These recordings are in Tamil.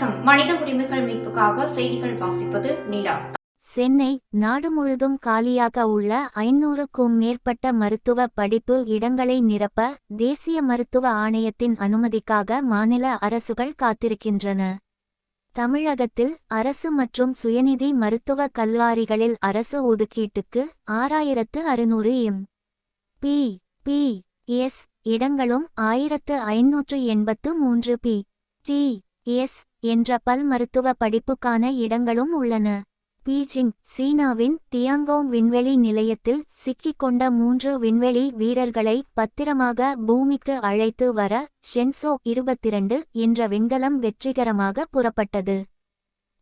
மனித உரிமைகள் மீட்புக்காக செய்திகள் வாசிப்பது நிலா. சென்னை நாடு முழுதும் காலியாக உள்ள ஐநூறுக்கும் மேற்பட்ட மருத்துவ படிப்பு இடங்களை நிரப்ப தேசிய மருத்துவ ஆணையத்தின் அனுமதிக்காக மாநில அரசுகள் காத்திருக்கின்றன. தமிழகத்தில் அரசு மற்றும் சுயநிதி மருத்துவ கல்லூரிகளில் அரசு ஒதுக்கீட்டுக்கு ஆறாயிரத்து அறுநூறு எம். பி. பி. எஸ். இடங்களும் ஆயிரத்து ஐநூற்று எண்பத்து மூன்று பி. டி. எஸ் என்ற பல் மருத்துவ படிப்புக்கான இடங்களும் உள்ளன. பீஜிங் சீனாவின் தியாங்கோங் விண்வெளி நிலையத்தில் சிக்கிக்கொண்ட மூன்று விண்வெளி வீரர்களை பத்திரமாக பூமிக்கு அழைத்து வர ஷென்சோ இருபத்திரண்டு என்ற விண்கலம் வெற்றிகரமாக புறப்பட்டது.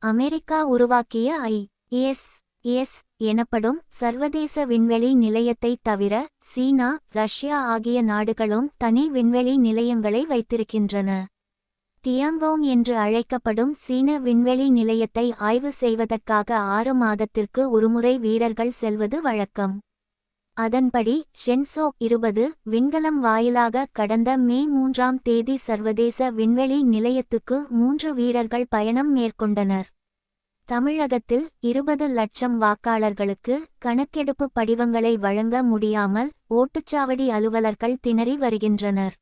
அமெரிக்கா உருவாக்கிய ஐ. எஸ். எஸ். எனப்படும் சர்வதேச விண்வெளி நிலையத்தை தவிர சீனா ரஷ்யா ஆகிய நாடுகளும் தனி விண்வெளி நிலையங்களை வைத்திருக்கின்றன. டியாங்கோங் என்று அழைக்கப்படும் சீன விண்வெளி நிலையத்தை ஆய்வு செய்வதற்காக ஆறு மாதத்திற்கு ஒருமுறை வீரர்கள் செல்வது வழக்கம். அதன்படி ஷென்சோ இருபது விண்கலம் வாயிலாக கடந்த மே மூன்றாம் தேதி சர்வதேச விண்வெளி நிலையத்துக்கு மூன்று வீரர்கள் பயணம் மேற்கொண்டனர். தமிழகத்தில் இருபது லட்சம் வாக்காளர்களுக்கு கணக்கெடுப்பு படிவங்களை வழங்க முடியாமல் ஓட்டுச்சாவடி அலுவலர்கள் திணறி வருகின்றனர்.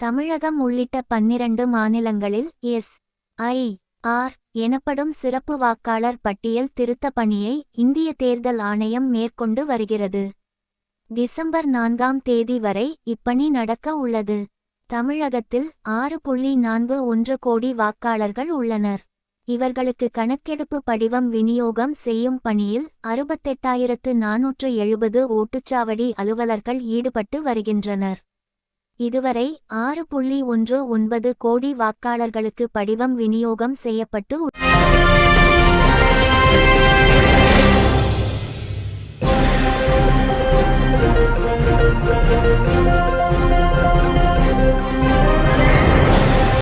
தமிழகம் உள்ளிட்ட பன்னிரண்டு மாநிலங்களில் எஸ். ஐ. ஆர். எனப்படும் சிறப்பு வாக்காளர் பட்டியல் திருத்த பணியை இந்திய தேர்தல் ஆணையம் மேற்கொண்டு வருகிறது. டிசம்பர் நான்காம் தேதி வரை இப்பணி நடக்க உள்ளது. தமிழகத்தில் ஆறு புள்ளி நான்கு ஒன்று கோடி வாக்காளர்கள் உள்ளனர். இவர்களுக்கு கணக்கெடுப்பு படிவம் விநியோகம் செய்யும் பணியில் அறுபத்தெட்டாயிரத்து நாநூற்று எழுபது ஓட்டுச்சாவடி அலுவலர்கள் ஈடுபட்டு வருகின்றனர். இதுவரை ஆறு புள்ளி ஒன்று ஒன்பது கோடி வாக்காளர்களுக்கு படிவம் விநியோகம் செய்யப்பட்டு